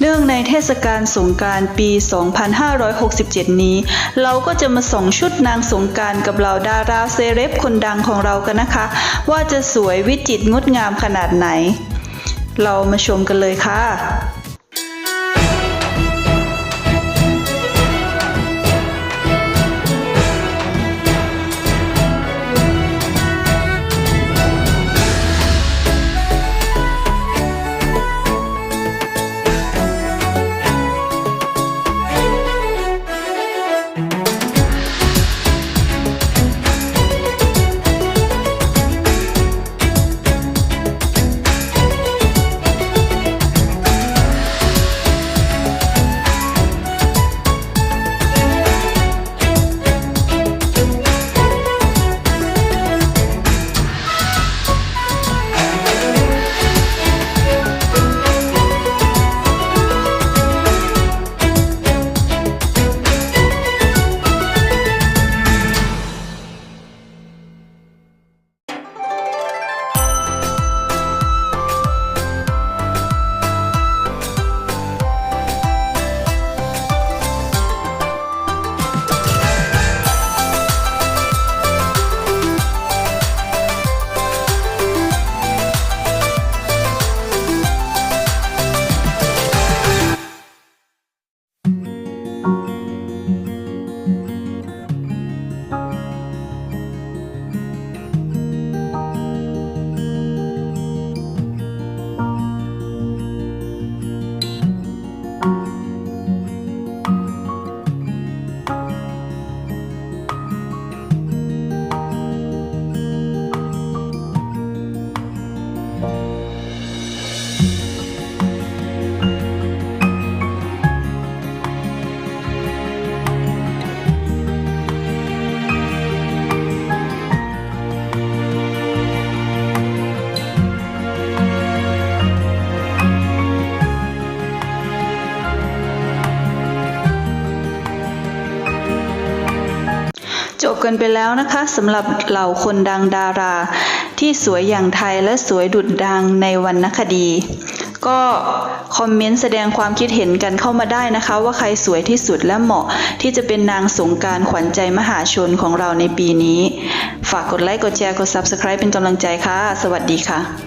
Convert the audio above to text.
เนื่องในเทศกาลสงการปี 2567 นี้ เราก็จะมาส่องชุดนางสงการกับเหล่าดาราเซเลบคนดังของเรากันนะคะ ว่าจะสวยวิจิตรงดงามขนาดไหน เรามาชมกันเลยค่ะ จบกันไปแล้วนะคะสำหรับเหล่าคนดังดารา ที่สวยอย่างไทยและสวยดุดดังในวรรณคดี ก็คอมเมนต์แสดงความคิดเห็นกันเข้ามาได้นะคะ ว่าใครสวยที่สุดและเหมาะที่จะเป็นนางสงการขวัญใจมหาชนของเราในปีนี้ ฝากกดไลค์กดแชร์กด Subscribe เป็นกำลังใจค่ะ สวัสดีค่ะ